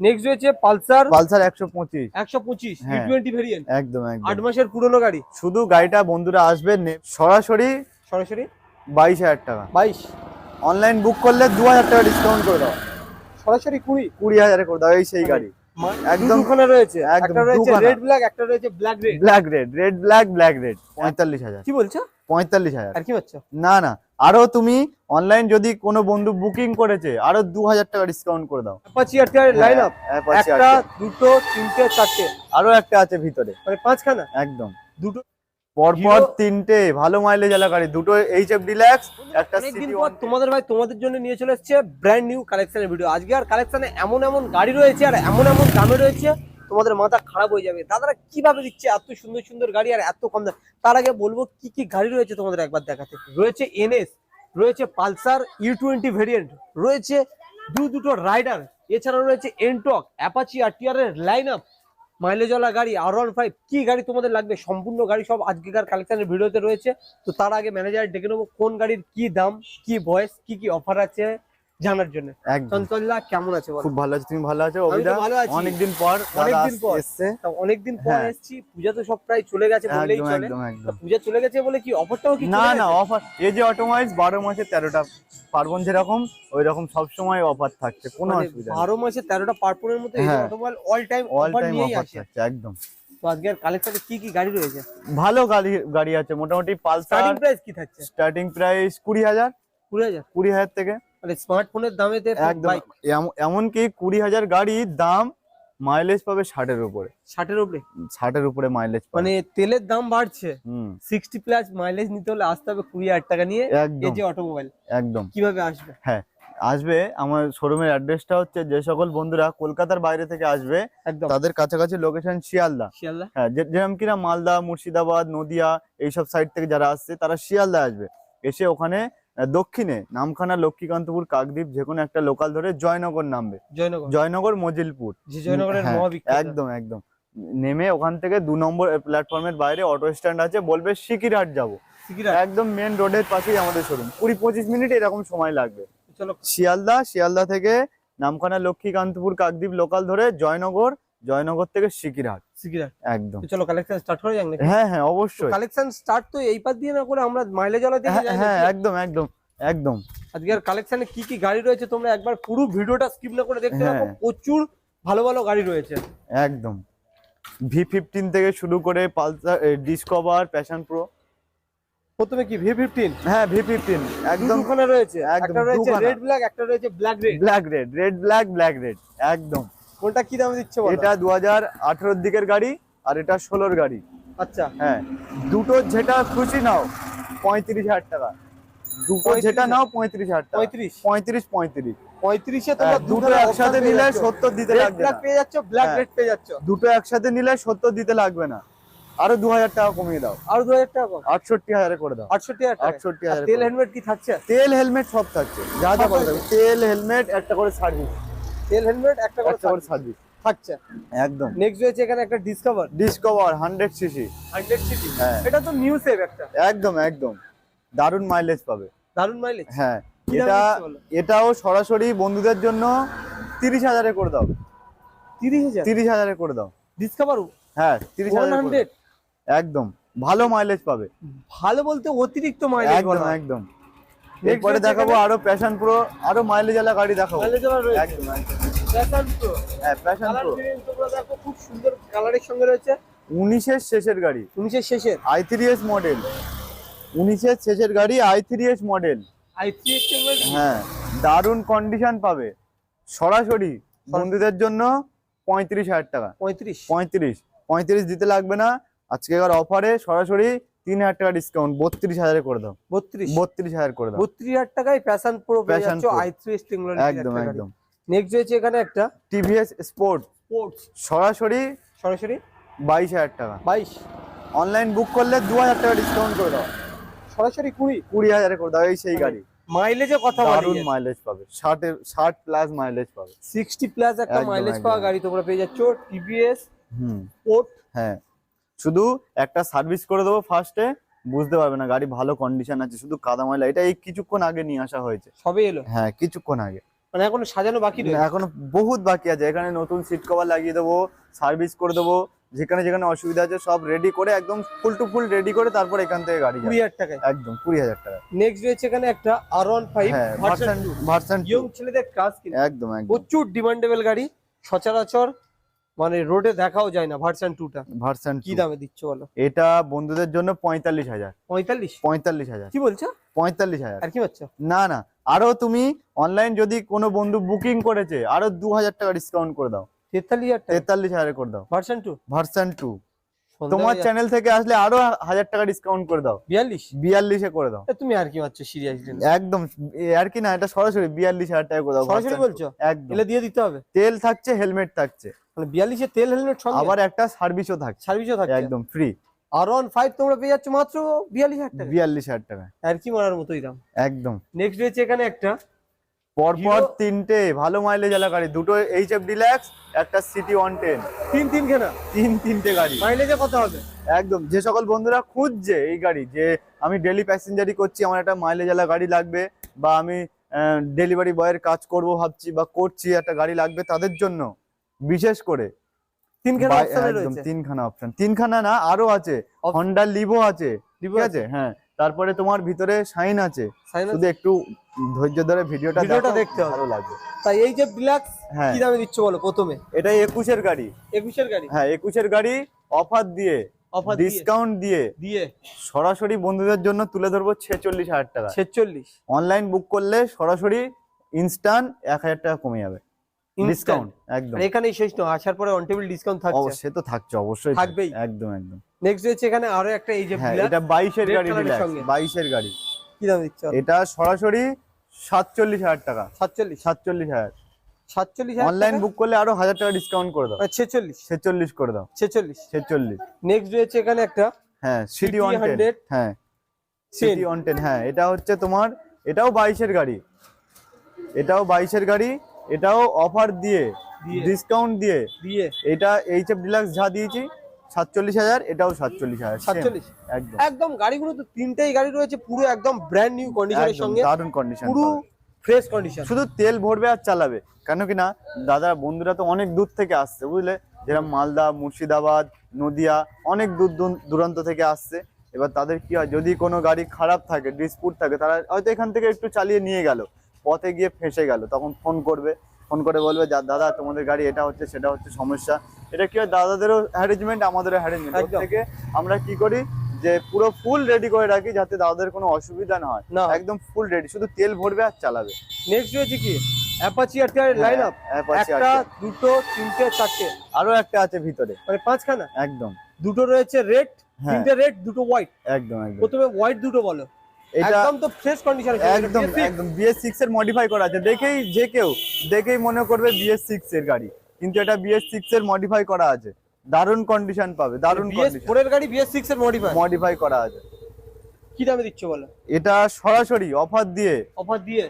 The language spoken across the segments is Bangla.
নেক্সট রয়েছে পালসার পালসার একশো পঁচিশ। একশো পঁচিশ ই হ্যাঁ। টোয়েন্টি ভেরিয়েন্ট একদম মাসের পুরনো গাড়ি। শুধু গাড়িটা বন্ধুরা আসবে নে- সরাসরি সরাসরি? বাইশ হাজার টাকা। বাইশ। অনলাইন বুক করলে দু হাজার টাকা ডিসকাউন্ট করে দাও। সরাসরি কুড়ি? কুড়ি হাজারে করে দাও এই সেই গাড়ি। একদম রয়েছে। একটা রয়েছে রেড ব্ল্যাক একটা রয়েছে black red black red red black black red পঁয়তাল্লিশ হাজার। কি বলছো? আর কি পাচ্ছ না না আরও তুমি অনলাইন যদি কোনো বন্ধু বুকিং করেছে আরও দু হাজার টাকা ডিসকাউন্ট করে দাও। অ্যাপাচি লাইন আপ হ্যাঁ, একটা দুটো তিনটে চারটে। আরও একটা আছে ভিতরে। মানে পাঁচখানা? একদম। দুটো। পরপর তিনটে ভালো মাইলেজ এলা গাড়ি দুটো এইচ এফ ডিল্যাক্স একটা সিটি পর তোমাদের ভাই তোমাদের জন্য নিয়ে চলে এসেছে ব্র্যান্ড নিউ কালেকশনের ভিডিও আজকে আর কালেকশনে এমন এমন গাড়ি রয়েছে আর এমন এমন দামে রয়েছে তোমাদের মাথা খারাপ হয়ে যাবে। দাদারা কীভাবে দিচ্ছে এত সুন্দর সুন্দর গাড়ি আর এত কম তার আগে বলব কি কি গাড়ি রয়েছে তোমাদের একবার দেখাতে। রয়েছে এনএস, রয়েছে পালসার ইউ টোয়েন্টি ভেরিয়েন্ট, রয়েছে দু দুটো রাইডার, এছাড়াও রয়েছে এনটক, অ্যাপাচি আর টিআর এর লাইন আপ মাইলেজওয়ালা গাড়ি আর ওয়ান ফাইভ কি গাড়ি তোমাদের লাগবে? সম্পূর্ণ গাড়ি সব আজকেকার কালেকশনের ভিডিওতে রয়েছে। তো তার আগে ম্যানেজার ডেকে নেব কোন গাড়ির কি দাম, কি বয়স, কি কি অফার আছে জানার জন্য। চঞ্চলদা কেমন আছে খুব ভালো আছে তুমি ভালো আছো? অভিদা। অনেকদিন পর অনেকদিন পর। এসছে। অনেকদিন পর হ্যাঁ। এসেছি। পূজা তো সব প্রায় চলে গেছে একদম চলে। একদম একদম। পূজা চলে গেছে বলে কি অফারটাও কি না না অফার। এই যে অটোমাইজ বারো মাসে তেরোটা পার্বণ যেরকম ওই রকম সবসময় অফার থাকছে কোনো মানে অসুবিধা নেই। বারো মাসে তেরোটা পার্পনের মধ্যে হ্যাঁ। Automobile all time offer time নিয়েই আসে একদম। তো কালেকশনে কি কি গাড়ি রয়েছে? ভালো গাড়ি গাড়ি আছে মোটামুটি পালসার স্টার্টিং প্রাইস কি থাকছে? স্টার্টিং প্রাইস কুড়ি হাজার। কুড়ি হাজার। কুড়ি হাজার থেকে। মানে স্মার্টফোনের দামেতে একদম। এমনকি কুড়ি হাজার গাড়ির দাম মাইলেজ পাবে ষাটের উপরে। ষাটের উপরে? ষাটের উপরে মাইলেজ মানে তেলের দাম বাড়ছে। সিক্সটি প্লাস মাইলেজ নিতে হলে আসতে হবে কুড়ি হাজার টাকা নিয়ে এই যে অটোমোবাইল একদম। কীভাবে আসবে? হ্যাঁ আসবে। আমার শোরুমের অ্যাড্রেসটা হচ্ছে যে সকল বন্ধুরা কলকাতার বাইরে থেকে আসবে একদম। তাদের কাছাকাছি লোকেশন শিয়ালদা। শিয়ালদা? হ্যাঁ যেরকম কিনা মালদা মুর্শিদাবাদ নদিয়া এইসব সাইড থেকে যারা আসছে তারা শিয়ালদা আসবে। এসে ওখানে দক্ষিণে নামখানা লক্ষ্মীকান্তপুর কাকদ্বীপ যে কোনো একটা লোকাল ধরে জয়নগর নামবে। জয়নগর। জয়নগর মজিলপুর। জয়নগরের হ্যাঁ, একদম একদম। নেমে ওখান থেকে দু নম্বর প্ল্যাটফর্মের বাইরে অটো স্ট্যান্ড আছে বলবে সিকিরহাট যাব। একদম মেন রোডের পাশেই আমাদের শোরুম কুড়ি পঁচিশ মিনিট এরকম সময় লাগবে। চলো। শিয়ালদা শিয়ালদা থেকে নামখানা লক্ষ্মীকান্তপুর কাকদ্বীপ লোকাল ধরে জয়নগর জয়নগর থেকে সিকিরহাট। সিকিরা একদম। চলো কালেকশন স্টার্ট করা যাক নাকি? হ্যাঁ হ্যাঁ অবশ্যই। কালেকশন স্টার্ট তো এই পাত দিয়ে না করে আমরা মাইলেজ ওয়ালা দিকে হ্যাঁ যাই হ্যাঁ? একদম একদম একদম। আজকের কালেকশনে কি কি গাড়ি রয়েছে তোমরা একবার পুরো ভিডিওটা স্কিপ না করে দেখতে থাকো। হ্যাঁ। প্রচুর ভালো ভালো গাড়ি রয়েছে। একদম। ভি ফিফটিন থেকে শুরু করে পালসার ডিসকভার প্যাশন প্রো প্রথমে কি ভি ফিফটিন হ্যাঁ ভি ফিফটিন একদম। দুখানা রয়েছে। একটা রয়েছে রেড ব্ল্যাক একটা রয়েছে black red black red red black black red একদম। কোনটা কি দামে দিচ্ছে এটা দু হাজার দিকের গাড়ি আর এটা ষোলোর গাড়ি। আচ্ছা। হ্যাঁ। দুটো যেটা খুশি নাও পঁয়ত্রিশ হাজার টাকা। দুটো যেটা নাও পঁয়ত্রিশ হাজার টাকা। পঁয়ত্রিশ? পঁয়ত্রিশ পঁয়ত্রিশ। পঁয়ত্রিশে হ্যাঁ, তোমরা দুটো দুটো একসাথে নিলে সত্তর দিতে লাগবে পেয়ে যাচ্ছ ব্ল্যাক হ্যাঁ। রেড পেয়ে যাচ্ছ। দুটো একসাথে নিলে সত্তর দিতে লাগবে না। আরও দু হাজার টাকা কমিয়ে দাও। আর দু হাজার টাকা আটষট্টি হাজারে করে দাও। আটষট্টি হাজার আটষট্টি হাজার তেল হেলমেট কি থাকছে? তেল হেলমেট সব থাকছে। যা যা তেল হেলমেট একটা করে সার্ভিস। তেল হেলমেট একটা করে সার্ভিস থাকছে। একদম। নেক্সট রয়েছে এখানে একটা Discover Discover hundred CC hundred CT হ্যাঁ। এটা তো নিউ সেভ একটা। একদম একদম। দারুণ মাইলেজ পাবে। দারুণ মাইলেজ হ্যাঁ। এটা এটাও সরাসরি বন্ধুদের জন্য তিরিশ হাজারে করে দাও। তিরিশ হাজার? তিরিশ হাজারে করে দাও। ডিসকভার হ্যাঁ তিরিশ ওয়ান হাজার হান্ড্রেড একদম। ভালো মাইলেজ পাবে। ভালো বলতে অতিরিক্ত মাইলেজ একদম একদম। এরপরে দেখাবো আরও প্যাশন প্রো আরও মাইলেজ ওয়ালা গাড়ি দেখাবো। মাইলেজ রয়েছে। একদম একদম। Passion হ্যাঁ প্যাশন প্রো দেখো খুব সুন্দর কালারের সঙ্গে রয়েছে। উনিশের শেষের গাড়ি। উনিশের শেষের। আই থ্রি এস মডেল উনিশের শেষের গাড়ি I three S model I হ্যাঁ দারুণ কন্ডিশন পাবে। সরাসরি বন্ধুদের জন্য পঁয়ত্রিশ হাজার টাকা। পঁয়ত্রিশ। পঁয়ত্রিশ পঁয়ত্রিশ দিতে লাগবে না। আজকেকার অফারে সরাসরি তিন হাজার টাকা ডিসকাউন্ট বত্রিশ হাজারে করে দাও। বত্রিশ? বত্রিশ হাজার করে দাও। বত্রিশ হাজার টাকায় প্যাশন প্রো পেয়ে Passion যাচ্ছ Pro। আই থ্রি একদম একদম। নেক্সট রয়েছে এখানে একটা টিভিএস স্পোর্ট স্পোর্টস সরাসরি সরাসরি? বাইশ হাজার টাকা। বাইশ। অনলাইন বুক করলে দু হাজার টাকা ডিসকাউন্ট করে দাও। সরাসরি কুড়ি? কুড়ি হাজারে করে দাও এই সেই গাড়ি। মাইলেজের কথা দারুণ মাইলেজ পাবে। ষাটের ষাট প্লাস মাইলেজ পাবে। সিক্সটি প্লাস একটা মাইলেজ পাওয়া গাড়ি তোমরা পেয়ে যাচ্ছ টিভিএস হুম। স্পোর্ট হ্যাঁ। শুধু একটা সার্ভিস করে দেবো ফার্স্টে বুঝতে পারবে না গাড়ি ভালো কন্ডিশন আছে শুধু কাদা ময়লা এটা এই কিছুক্ষণ আগে নিয়ে আসা হয়েছে। সবে এলো? হ্যাঁ কিছুক্ষণ আগে। মানে এখনও সাজানো বাকি এখনও বহুত বাকি আছে এখানে নতুন সিট কভার লাগিয়ে দেবো সার্ভিস করে দেবো যেখানে যেখানে অসুবিধা আছে সব রেডি করে একদম ফুল টু ফুল রেডি করে তারপর এখান থেকে গাড়ি কুড়ি হাজার টাকায়? একদম কুড়ি হাজার টাকা নেক্সট রয়েছে এখানে একটা R one five version young ছেলেদের কাজ একদম প্রচুর ডিমান্ডেবল গাড়ি সচরাচর মানে রোডে দেখাও যায় না ভার্সন টুটা ভার্সন কি দামে দিচ্ছ বলো? এটা বন্ধুদের জন্য পঁয়তাল্লিশ হাজার। পঁয়তাল্লিশ? পঁয়তাল্লিশ হাজার। কি বলছো? পঁয়তাল্লিশ হাজার। আর কি পাচ্ছ না না। আরও তুমি অনলাইন যদি কোনো বন্ধু বুকিং করেছে আরও দু হাজার টাকা ডিসকাউন্ট করে দাও। তেতাল্লিশ হাজার তেতাল্লিশ হাজারে করে দাও। ভার্সন টু ভার্সন টু তোমার চ্যানেল থেকে আসলে আরও হাজার টাকা ডিসকাউন্ট করে দাও। বিয়াল্লিশ? বিয়াল্লিশে করে দাও। তুমি আর কি পাচ্ছ সিরিয়াসলি একদম। আর কি না এটা সরাসরি বিয়াল্লিশ হাজার টাকা করে দাও। সরাসরি বলছো। একদম। দিয়ে দিতে হবে? তেল থাকছে হেলমেট থাকছে। বিয়াল্লিশে তেল হেলমেট আবার একটা সার্ভিসও থাকছে সার্ভিসও থাকছে একদম ফ্রি আর ওয়ান ফাইভ তোমরা পেয়ে যাচ্ছ মাত্র বিয়াল্লিশ হাজার টাকা। বিয়াল্লিশ হাজার টাকা। আর কি মারার মতোই দাম? একদম। নেক্সট রয়েছে এখানে একটা। পরপর তিনটে ভালো মাইলেজ এলা গাড়ি দুটো এইচ এফ ডিল্যাক্স একটা সিটি ওয়ান টেন তিন তিন কেনা তিন তিনটে গাড়ি। মাইলেজে কত হবে? একদম। যে সকল বন্ধুরা খুঁজছে এই গাড়ি যে আমি ডেলি প্যাসেঞ্জারই করছি আমার একটা মাইলেজ এলা গাড়ি লাগবে বা আমি ডেলিভারি বয়ের কাজ করব ভাবছি বা করছি একটা গাড়ি লাগবে তাদের জন্য। বিশেষ করে। তিন কেনা বাই- অপশনে রয়েছে। তিনখানা অপশন তিনখানা না আরও আছে। হন্ডা লিভো আছে। ঠিক আছে? হ্যাঁ। তারপরে তোমার ভিতরে শাইন আছে। শুধু একটু ধৈর্য ধরে ভিডিওটা ভিডিওটা দেখতে ভালো লাগবে। তাই এই যে ডিলাক্স হ্যাঁ। কি দামে দিচ্ছ বলো প্রথমে? এটা একুশের গাড়ি। গাড়ি? হ্যাঁ একুশের গাড়ি অফার দিয়ে অফার ডিসকাউন্ট দিয়ে। দিয়ে। সরাসরি বন্ধুদের জন্য তুলে ধরবো ছেচল্লিশ হাজার টাকা। ছেচল্লিশ। অনলাইন বুক করলে সরাসরি ইনস্ট্যান্ট এক হাজার টাকা কমে যাবে। ডিসকাউন্ট একদম। আর এখানেই শেষ নয় আসার পরে অন টেবিল ডিসকাউন্ট থাকছে। অবশ্যই তো থাকছে অবশ্যই থাকবেই। একদম একদম। নেক্সট রয়েছে এখানে আরও একটা এই যে হ্যাঁ এটা বাইশের red গাড়ি colour এর বাইশের গাড়ি। কি দামে দিচ্ছ? এটা সরাসরি সাতচল্লিশ হাজার টাকা। সাতচল্লিশ। সাতচল্লিশ হাজার। সাতচল্লিশ হাজার অনলাইন বুক করলে আরও হাজার টাকা ডিসকাউন্ট করে দাও। ছেচল্লিশ। ছেচল্লিশ করে দাও। ছেচল্লিশ। ছেচল্লিশ। নেক্সট রয়েছে এখানে একটা হ্যাঁ সিটি CT ওয়ান 100 হ্যাঁ সিটি ওয়ান টেন হ্যাঁ এটা হচ্ছে তোমার এটাও বাইশের গাড়ি। এটাও বাইশের গাড়ি এটাও অফার দিয়ে। ডিসকাউন্ট দিয়ে। দিয়ে। এটা এইচ এফ ডিলাক্স যা দিয়েছি সাতচল্লিশ হাজার এটাও সাতচল্লিশ হাজার সাতচল্লিশ। একদম। একদম গাড়িগুলো তো তিনটেই গাড়ি রয়েছে পুরো একদম ব্র্যান্ড নিউ কন্ডিশনের একদম সঙ্গে। দারুণ কন্ডিশন পুরো ফ্রেশ কন্ডিশন শুধু তেল ভরবে আর চালাবে কেন কি না দাদা বন্ধুরা তো অনেক দূর থেকে আসছে বুঝলে? যেরকম মালদা মুর্শিদাবাদ নদিয়া অনেক দূর দূর- দূরান্ত থেকে আসছে। এবার তাদের কি হয় যদি কোনো গাড়ি খারাপ থাকে ডিসপুট থাকে তারা হয়তো এখান থেকে একটু চালিয়ে নিয়ে গেল। পথে গিয়ে ফেঁসে গেল। তখন ফোন করবে ফোন করে বলবে যা দাদা তোমাদের গাড়ি এটা হচ্ছে সেটা হচ্ছে সমস্যা। এটা কি হয়? দাদাদেরও হ্যারেজমেন্ট আমাদেরও হ্যারেজমেন্ট থেকে আমরা কি করি? যে পুরো ফুল রেডি করে রাখি যাতে দাদাদের কোনো অসুবিধা না হয়। না। একদম ফুল রেডি শুধু তেল ভরবে আর চালাবে। নেক্সট রয়েছে কি? অ্যাপাচি আর লাইন আপ একটা দুটো তিনটে চারটে। আরও একটা আছে ভিতরে। মানে পাঁচখানা? একদম। দুটো রয়েছে রেড হ্যাঁ। তিনটে রেড দুটো হোয়াইট একদম একদম। প্রথমে হোয়াইট দুটো বলো। একদম তো ফ্রেশ কন্ডিশন একদম একদম বিএস সিক্স এর মডিফাই করা আছে। দেখেই যে কেউ দেখেই মনে করবে বিএস সিক্স এর গাড়ি। কিন্তু এটা বিএস সিক্স এর মডিফাই করা আছে। দারুণ কন্ডিশন পাবে দারুণ বিএস ফোর এর গাড়ি বিএস সিক্স এর মডিফাই মডিফাই করা আছে। কি দামে দিচ্ছ বলো? এটা সরাসরি অফার দিয়ে। অফার দিয়ে?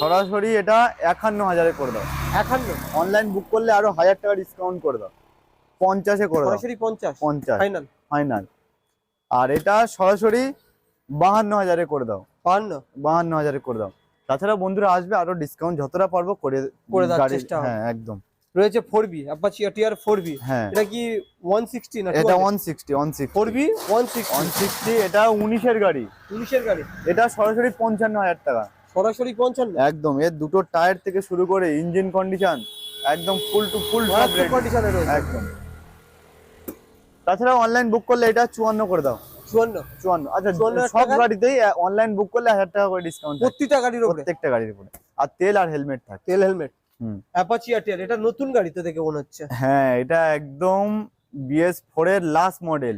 সরাসরি এটা একান্ন হাজারে করে দাও। একান্ন? অনলাইন বুক করলে আরও হাজার টাকা ডিসকাউন্ট করে দাও। পঞ্চাশে করে দাও। সরাসরি পঞ্চাশ? পঞ্চাশ। ফাইনাল ফাইনাল আর এটা সরাসরি বাহান্ন হাজারে করে দাও। বাহান্ন? বাহান্ন হাজারে করে দাও। তাছাড়া বন্ধুরা আসবে আরও ডিসকাউন্ট যতটা পারব করে করে দেওয়ার চেষ্টা হ্যাঁ একদম। রয়েছে four V Apache TR four V হ্যাঁ। এটা কি ওয়ান সিক্সটি না এটা one sixty one sixty four V one sixty one sixty এটা উনিশের গাড়ি। গাড়ি? এটা সরাসরি পঞ্চান্ন হাজার টাকা। সরাসরি পঞ্চান্ন? একদম এর দুটো টায়ার থেকে শুরু করে ইঞ্জিন কন্ডিশন একদম ফুল টু ফুল কন্ডিশনে রয়েছে। একদম। তাছাড়া অনলাইন বুক করলে এটা চুয়ান্ন করে দাও। চুয়ান্ন। চুয়ান্ন। আচ্ছা 54,000 সব গাড়িতেই অনলাইন বুক করলে হাজার টাকা করে ডিসকাউন্ট গাড়ির উপরে। প্রত্যেকটা গাড়ির উপরে। আর তেল আর হেলমেট থাকে। তেল হেলমেট। অ্যাপাচি টিআর এটা নতুন গাড়িতে দেখে মনে হচ্ছে। হ্যাঁ এটা একদম বিএস ফোর এর লাস্ট মডেল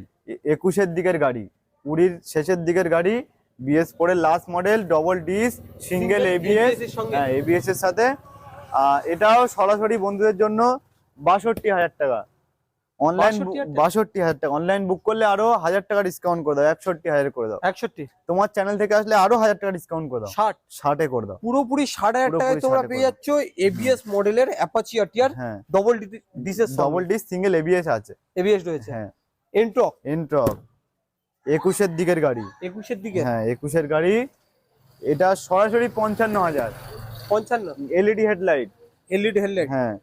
একুশের দিকের গাড়ি। কুড়ির শেষের দিকের গাড়ি বিএস ফোর এর last model double disc single ABS হ্যাঁ এবিএস এর সাথে। এটাও সরাসরি বন্ধুদের জন্য বাষট্টি হাজার টাকা। অনলাইন 62,000 বাষট্টি হাজার টাকা। অনলাইন বুক করলে আরও হাজার টাকা ডিসকাউন্ট করে দাও একষট্টি হাজার করে দাও। একষট্টি। তোমার চ্যানেল থেকে আসলে আরও হাজার টাকা ডিসকাউন্ট করে দাও। ষাট। ষাটে করে দাও। পুরোপুরি ষাট হাজার টাকায় তোমরা পেয়ে যাচ্ছ এবিএস মডেলের অ্যাপাচি হ্যাঁ। ডবল ডিসের ডবল ডিস সিঙ্গেল এবিএস আছে। এবিএস রয়েছে। হ্যাঁ। এন্ট্রক এন্ট্রক একুশের দিকের গাড়ি। একুশের দিকে? হ্যাঁ একুশের গাড়ি। এটা সরাসরি পঞ্চান্ন হাজার। পঞ্চান্ন। এলইডি হেডলাইট এলইডি হেডলাইট হ্যাঁ।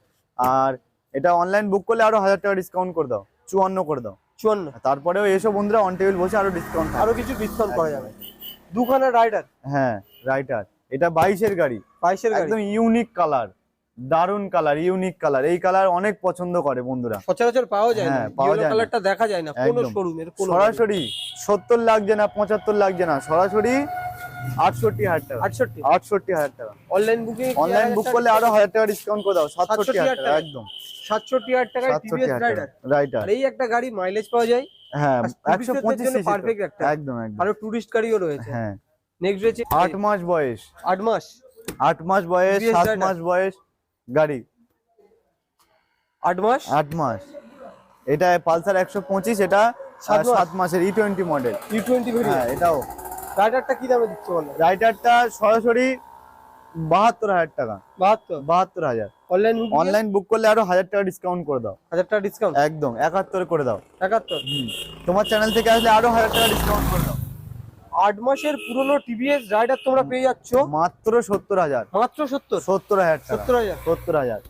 আর এটা অনলাইন বুক করলে আরও হাজার টাকা ডিসকাউন্ট করে দাও চুয়ান্ন করে দাও। চুয়ান্ন। তারপরেও এসো বন্ধুরা অন টেবিল বসে আরও ডিসকাউন্ট আরও কিছু ডিসকাউন্ট করা যাবে। দুখানা রাইডার হ্যাঁ রাইটার এটা বাইশের গাড়ি। বাইশের গাড়ি। একদম ইউনিক কালার দারুণ কালার ইউনিক কালার এই কালার অনেক পছন্দ করে বন্ধুরা। সচরাচর পাওয়া যায় না। হ্যাঁ, পাওয়া যায় কালারটা দেখা যায় না কোনো শোরুমের কোনো সরাসরি সত্তর লাগছে না পঁচাত্তর লাগছে না সরাসরি আটষট্টি হাজার টাকা। আটষট্টি। আটষট্টি হাজার টাকা। অনলাইন বুকিং অনলাইন বুক করলে আরও হাজার টাকা ডিসকাউন্ট করে দাও সাতষট্টি 67 হাজার টাকা। একদম। সাতষট্টি হাজার টাকায় টিভিএস রাইডার এই একটা গাড়ি মাইলেজ পাওয়া যায়। হ্যাঁ একশো পঁচিশ একটা। একদম আরও টুরিস্ট গাড়িও রয়েছে। হ্যাঁ। নেক্সট রয়েছে আট মাস বয়স। আট মাস। আট মাস বয়স সাত মাস বয়স গাড়ি। আট মাস? আট মাস। এটা পালসার একশো পঁচিশ এটা সাত মাসের E twenty model E twenty হ্যাঁ এটাও। রাইডারটা কি দামে দিচ্ছে বলো? রাইটারটা সরাসরি বাহাত্তর হাজার টাকা। বাহাত্তর? বাহাত্তর হাজার। অনলাইন বুকিং অনলাইন বুক করলে আরও হাজার টাকা ডিসকাউন্ট করে দাও। হাজার টাকা ডিসকাউন্ট একদম একাত্তর করে দাও। একাত্তর। তোমার চ্যানেল থেকে আসলে আরও হাজার টাকা ডিসকাউন্ট করে দাও। আট মাসের পুরনো টিভিএস রাইডার তোমরা পেয়ে যাচ্ছ। মাত্র সত্তর হাজার। মাত্র সত্তর? সত্তর হাজার সত্তর হাজার? সত্তর হাজার।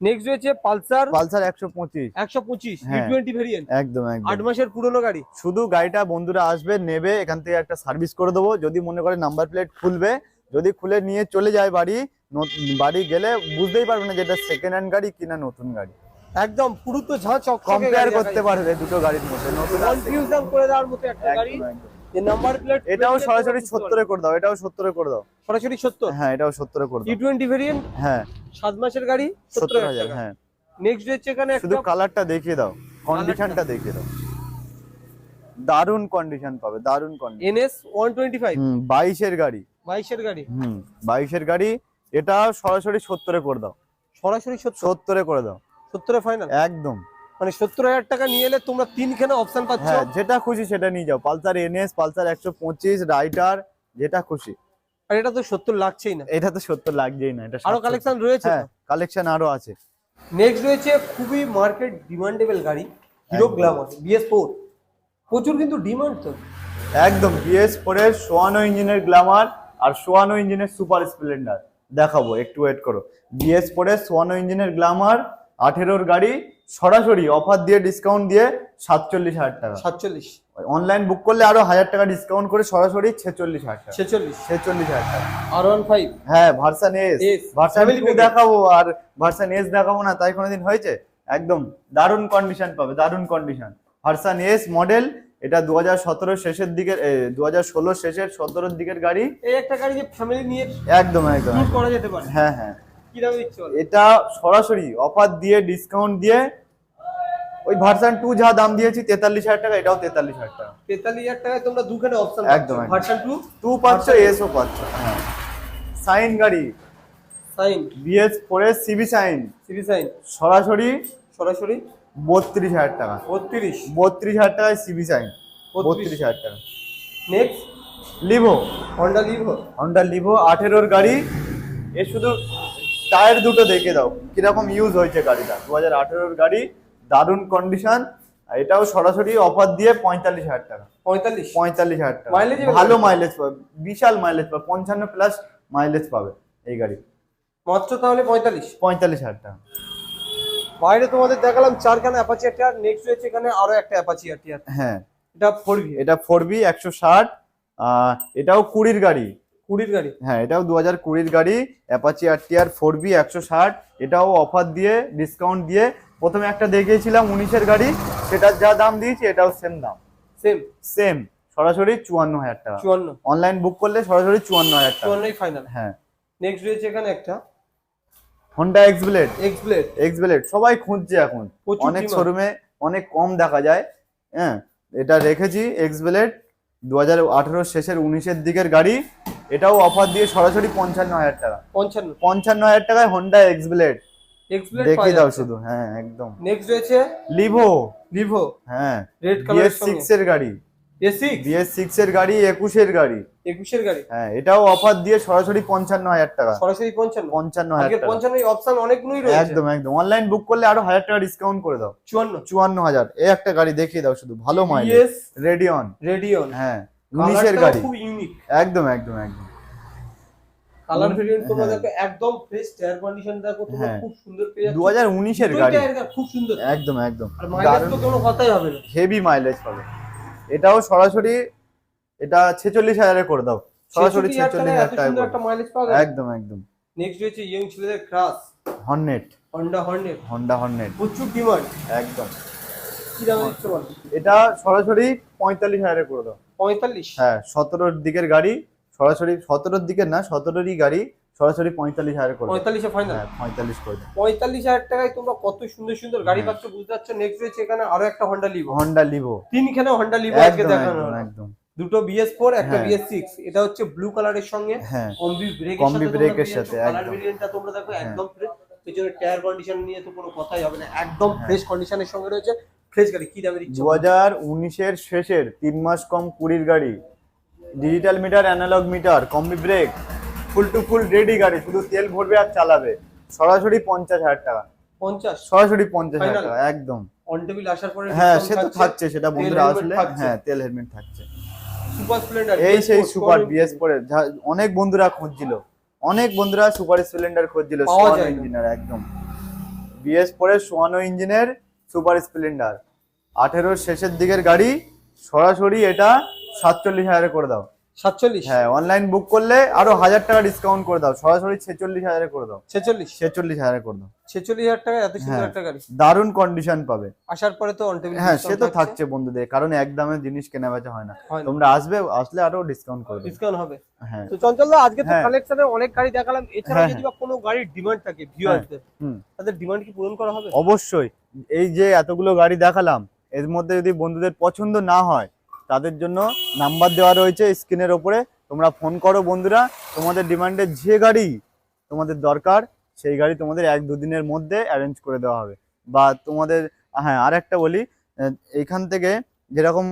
নেক্সট রয়েছে পালসার পালসার একশো পঁচিশ। একশো পঁচিশ ই হ্যাঁ। টোয়েন্টি ভেরিয়েন্ট একদম আট মাসের পুরনো গাড়ি। শুধু গাড়িটা বন্ধুরা আসবে নেবে এখান থেকে একটা সার্ভিস করে দেবো। যদি মনে করে নাম্বার প্লেট খুলবে যদি খুলে নিয়ে চলে যায় বাড়ি বাড়ি গেলে বুঝতেই পারবে না যেটা সেকেন্ড হ্যান্ড গাড়ি কিনা নতুন গাড়ি। একদম পুরো তো ঝাঁ চকচকে কম্পেয়ার করতে পারবে দুটো গাড়ির মধ্যে নতুন করে দেওয়ার মতো একটা গাড়ি। যে নাম্বার প্লেট এটাও সরাসরি সত্তরে করে দাও এটাও সত্তরে করে দাও। সরাসরি সত্তর? হ্যাঁ এটাও সত্তরে করে ই দাও টোয়েন্টি ভেরিয়েন্ট হ্যাঁ। সাত মাসের গাড়ি সত্তর সত্তর হাজার হাজার টাকা। হ্যাঁ। নেক্সট রয়েছে এখানে শুধু কালারটা দেখিয়ে দাও কন্ডিশনটা দেখিয়ে দাও। দারুণ কন্ডিশন পাবে দারুণ condition NS one twenty five হুম বাইশের গাড়ি। বাইশের গাড়ি? হুম বাইশের গাড়ি। এটা সরাসরি সত্তরে করে দাও। সরাসরি সত্তরে? করে দাও। সত্তরে ফাইনাল একদম। মানে সত্তর হাজার টাকা নিয়ে এলে তোমরা তিনখানা অপশন পাচ্ছ? হ্যাঁ যেটা খুশি সেটা নিয়ে যাও। পালসার এনএস পালসার একশো পঁচিশ রাইটার যেটা খুশি। আর এটা তো সত্তর লাগছেই না। এটা তো সত্তর লাগছেই না এটা আরও কালেকশন রয়েছে হ্যাঁ কালেকশন আরও আছে। নেক্সট রয়েছে খুবই মার্কেট ডিমান্ডেবল গাড়ি হিরো। গ্ল্যামার বিএস ফোর প্রচুর কিন্তু ডিমান্ড তো। একদম বিএস ফোর এর সোয়ানো ইঞ্জিনের গ্ল্যামার আর সোয়ানো ইঞ্জিনের সুপার স্প্লেন্ডার। দেখাবো একটু ওয়েট করো। বিএস ফোরের সোয়ানো ইঞ্জিনের গ্ল্যামার আঠেরোর গাড়ি সরাসরি অফার দিয়ে ডিসকাউন্ট দিয়ে সাতচল্লিশ হাজার টাকা। সাতচল্লিশ। অনলাইন বুক করলে আরও হাজার টাকা ডিসকাউন্ট করে সরাসরি ছেচল্লিশ হাজার টাকা। ছেচল্লিশ। ছেচল্লিশ হাজার টাকা। আর ওয়ান ফাইভ হ্যাঁ ভার্সান এস ভার্সান দেখাবো আর ভার্সান এস দেখাবো না তাই কোনোদিন হয়েছে? একদম দারুণ কন্ডিশন পাবে দারুণ কন্ডিশন ভার্সান এস মডেল এটা দু হাজার সতেরো শেষের দিকের দু হাজার ষোলো শেষের সতেরোর দিকের গাড়ি। এই একটা গাড়ি যে ফ্যামিলি নিয়ে একদম একদম করা যেতে পারে? হ্যাঁ হ্যাঁ? এটা সরাসরি অফার দিয়ে ডিসকাউন্ট দিয়ে ওই ভার্সান টু যা দাম দিয়েছি তেতাল্লিশ হাজার টাকা এটাও তেতাল্লিশ হাজার টাকা। তেতাল্লিশ হাজার টাকায় তোমরা দুখানে অপশন একদম। ভার্সন টু টু পাচ্ছ এসও পাচ্ছ হ্যাঁ। সাইন গাড়ি। সাইন বিএস ফোরের সিবি সাইন সিবি সাইন সরাসরি সরাসরি। বত্রিশ হাজার টাকা। বত্রিশ। বত্রিশ হাজার টাকায় সিবি সাইন 32 বত্রিশ। হাজার টাকা। Next Livo Honda Livo Honda Livo আঠেরোর গাড়ি। এ শুধু টায়ার দুটো দেখে দাও কীরকম ইউজ হয়েছে গাড়িটা। দু হাজার আঠেরোর গাড়ি দারুণ কন্ডিশন এটাও সরাসরি অফার দিয়ে পঁয়তাল্লিশ হাজার টাকা। পঁয়তাল্লিশ। পঁয়তাল্লিশ হাজার টাকা। এ ভালো মাইলেজ পাবে। বিশাল মাইলেজ পাবে। পঞ্চান্ন প্লাস মাইলেজ পাবে এই গাড়ি। মাত্র তাহলে পঁয়তাল্লিশ। পঁয়তাল্লিশ হাজার টাকা। বাইরে তোমাদের দেখালাম চারখানা অ্যাপাচি আর নেক্সট রয়েছে এখানে আরও একটা অ্যাপাচি আর হ্যাঁ। এটা ফোর ভি এটা ফোর বি একশো ষাট এটাও কুড়ির গাড়ি। কুড়ির গাড়ি। হ্যাঁ এটাও দু হাজার কুড়ির গাড়ি Apache R TR four V একশো ষাট এটাও অফার দিয়ে ডিসকাউন্ট দিয়ে। প্রথমে একটা দেখিয়েছিলাম উনিশের গাড়ি সেটার যা দাম দিয়েছি এটাও সেম দাম। সেম সেম সরাসরি চুয়ান্ন হাজার টাকা। চুয়ান্ন। অনলাইন বুক করলে সরাসরি চুয়ান্ন হাজার টাকা। চুয়ান্নই ফাইনাল হ্যাঁ। নেক্সট রয়েছে এখানে একটা। Honda X Blade X Blade X Blade সবাই খুঁজছে এখন। অনেক শোরুমে অনেক কম দেখা যায় হ্যাঁ? এটা রেখেছি এক্স ব্লেড দু হাজার আঠেরো শেষের উনিশের দিকের গাড়ি। এটাও অফার দিয়ে সরাসরি পঞ্চান্ন হাজার টাকা। পঞ্চান্ন। পঞ্চান্ন হাজার টাকায় হন্ডা এক্স ব্লেড ব্লেড দাও শুধু হ্যাঁ একদম। নেক্সট রয়েছে লিভো লিভো হ্যাঁ রেড বিএস সিক্স এর গাড়ি। এ সিক্স সিক্স এর গাড়ি একুশের গাড়ি। একুশের গাড়ি? হ্যাঁ এটাও অফার দিয়ে সরাসরি পঞ্চান্ন হাজার টাকা। সরাসরি পঞ্চান্ন? পঞ্চান্ন হাজার পঞ্চান্ন অপশন অনেকগুলোই রয়েছে। একদম একদম। অনলাইন বুক করলে আরও হাজার টাকা ডিসকাউন্ট করে দাও। চুয়ান্ন। চুয়ান্ন হাজার। এই একটা গাড়ি দেখিয়ে দাও শুধু ভালো মাইলেজ রেডিয়ন রেডিয়ন হ্যাঁ উনিশের গাড়ি। খুব ইউনিক একদম একদম একদম। কালার ভেরিয়েন্ট তোমরা হ্যাঁ। দেখো একদম ফ্রেশ টায়ার কন্ডিশন দেখো তোমরা হ্যাঁ। খুব সুন্দর পেয়ে যাচ্ছ। দু হাজার উনিশের গাড়ি। খুব সুন্দর। একদম একদম। আর মাইলেজ তো কোনো কথাই হবে না। হেভি মাইলেজ পাবে। এটাও সরাসরি এটা ছেচল্লিশ হাজারে করে দাও। সরাসরি 66 হাজার ছেচল্লিশ হাজার টাকা একদম একদম। নেক্সট রয়েছে ইয়ং ছেলেদের crush Hornet Honda Hornet Honda Hornet প্রচুর ডিমান্ড একদম। এটা সরাসরি পঁয়তাল্লিশ হাজারে করে দাও। পঁয়তাল্লিশ? হ্যাঁ সতেরোর দিকের গাড়ি সরাসরি সতেরোর দিকের না সতেরোরই গাড়ি সরাসরি পঁয়তাল্লিশ হাজারে করে পঁয়তাল্লিশে ফাইনাল হ্যাঁ পঁয়তাল্লিশ করে দাও। পঁয়তাল্লিশ হাজার টাকায় তোমরা কত সুন্দর সুন্দর গাড়ি। পাচ্ছ বুঝতে পারছ? নেক্সট রয়েছে এখানে আরও একটা হন্ডা লিভো হন্ডা লিভো তিনখানে হন্ডা লিভো আজকে দেখানো একদম একদম। দুটো বিএস ফোর একটা হ্যাঁ। বিএস সিক্স এটা হচ্ছে ব্লু কালারের সঙ্গে হ্যাঁ। কম্বি ব্রেক Combi brake এর সাথে, কালার ভেরিয়েন্টটা তোমরা দেখো হ্যাঁ। একদম ফ্রেশ পেছনে টায়ার কন্ডিশন নিয়ে তো কোনো কথাই হবে না। একদম হ্যাঁ। ফ্রেশ কন্ডিশনের সঙ্গে রয়েছে। ফ্রেশ গাড়ি কি দামে দিচ্ছে দু হাজার শেষের তিন মাস কম কুড়ির গাড়ি। Digital meter analog meter combi brake full to full ready গাড়ি। শুধু তেল ভরবে আর চালাবে। সরাসরি পঞ্চাশ হাজার টাকা। পঞ্চাশ? সরাসরি? টাকা একদম। অন টেবিল আসার পরে হ্যাঁ সে তো থাকছে? সেটা বন্ধুরা আসলে। হ্যাঁ তেল হেলমেট থাকছে। সুপার স্প্লেন্ডার এই সেই সুপার বিএস পরে অনেক বন্ধুরা খুঁজছিল। অনেক বন্ধুরা সুপার স্প্লেন্ডার খুঁজছিল সোয়ানো ইঞ্জিনের একদম। বিএস পরে সোয়ানো ইঞ্জিনের সুপার স্প্লেন্ডার। আঠেরোর শেষের দিকের গাড়ি সরাসরি এটা সাতচল্লিশ হাজারে করে দাও। সাতচল্লিশ? হ্যাঁ অনলাইন বুক করলে আরও হাজার টাকা ডিসকাউন্ট করে দাও। সরাসরি ছেচল্লিশ হাজারে করে দাও। ছেচল্লিশ? ছেচল্লিশ হাজারে করে দাও। ছেচল্লিশ হাজার টাকা এত সুন্দর হ্যাঁ। একটা গাড়ি। দারুণ কন্ডিশন পাবে। আসার পরে তো অন টেবিল হ্যাঁ সে তো থাকছে। বন্ধুদের কারণ এক দামে জিনিস কেনা বেচা হয় না। তোমরা আসবে আসলে আরও ডিসকাউন্ট করে ডিসকাউন্ট হবে। হ্যাঁ। তো চঞ্চল দা আজকে তো হ্যাঁ। কালেকশনে অনেক গাড়ি দেখালাম। এছাড়া হ্যাঁ, যদি বা কোনো গাড়ির ডিমান্ড থাকে ভিউয়ারদের তাদের ডিমান্ড কি পূরণ করা হবে? অবশ্যই। এই যে এতগুলো গাড়ি দেখালাম এর মধ্যে যদি বন্ধুদের পছন্দ না হয় তাদের জন্য নাম্বার দেওয়া রয়েছে স্ক্রিনের ওপরে। তোমরা ফোন করো বন্ধুরা, তোমাদের ডিমান্ডের যে গাড়ি তোমাদের দরকার, সেই গাড়ি তোমাদের এক দুদিনের মধ্যে অ্যারেঞ্জ করে দেওয়া হবে। বা তোমাদের হ্যাঁ আর একটা বলি এইখান থেকে যেরকম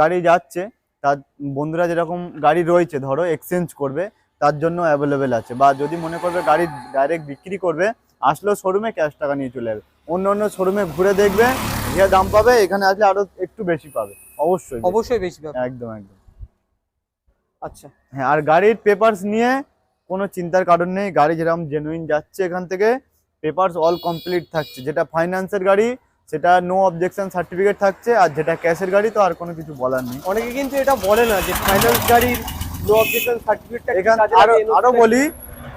গাড়ি যাচ্ছে, তার বন্ধুরা যেরকম গাড়ি রয়েছে, ধরো এক্সচেঞ্জ করবে, তার জন্য অ্যাভেলেবেল আছে। বা যদি মনে করবে গাড়ি ডাইরেক্ট বিক্রি করবে, আসলেও শোরুমে ক্যাশ টাকা নিয়ে চলে যাবে। অন্য অন্য শোরুমে ঘুরে দেখবে, যে দাম পাবে, এখানে আসলে আরও একটু বেশি পাবে। অবশ্যই বেশি। অবশ্যই বেশি পাবে একদম একদম। আচ্ছা। হ্যাঁ আর গাড়ির পেপারস নিয়ে কোনো চিন্তার কারণ নেই গাড়ি যেরকম জেনুইন যাচ্ছে এখান থেকে পেপারস অল কমপ্লিট থাকছে। যেটা ফাইন্যান্সের গাড়ি সেটা নো অবজেকশন সার্টিফিকেট থাকছে আর যেটা ক্যাশের গাড়ি তো আর কোনো কিছু বলার নেই। অনেকে কিন্তু এটা বলে না যে ফাইন্যান্স গাড়ির নো অবজেকশন সার্টিফিকেটটা এখান আরও আরও বলি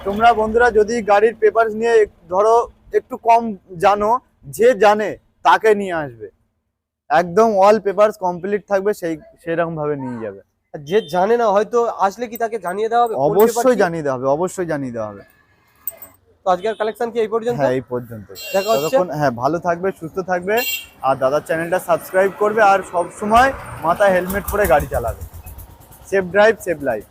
তোমরা বন্ধুরা যদি গাড়ির পেপারস নিয়ে ধরো একটু কম জানো যে জানে তাকে নিয়ে আসবে। একদম অল পেপারস কমপ্লিট থাকবে সেই সেরকম ভাবে নিয়ে যাবে। যে জানে না হয়তো আসলে কি তাকে জানিয়ে দেওয়া হবে? অবশ্যই জানিয়ে দেওয়া হবে অবশ্যই জানিয়ে দেওয়া হবে। তো আজকের কালেকশন কি এই পর্যন্ত? হ্যাঁ এই পর্যন্ত। দেখা হচ্ছে। হ্যাঁ ভালো থাকবে সুস্থ থাকবে আর দাদার চ্যানেলটা সাবস্ক্রাইব করবে আর সব সময় মাথায় হেলমেট পরে গাড়ি চালাবে। Safe drive safe life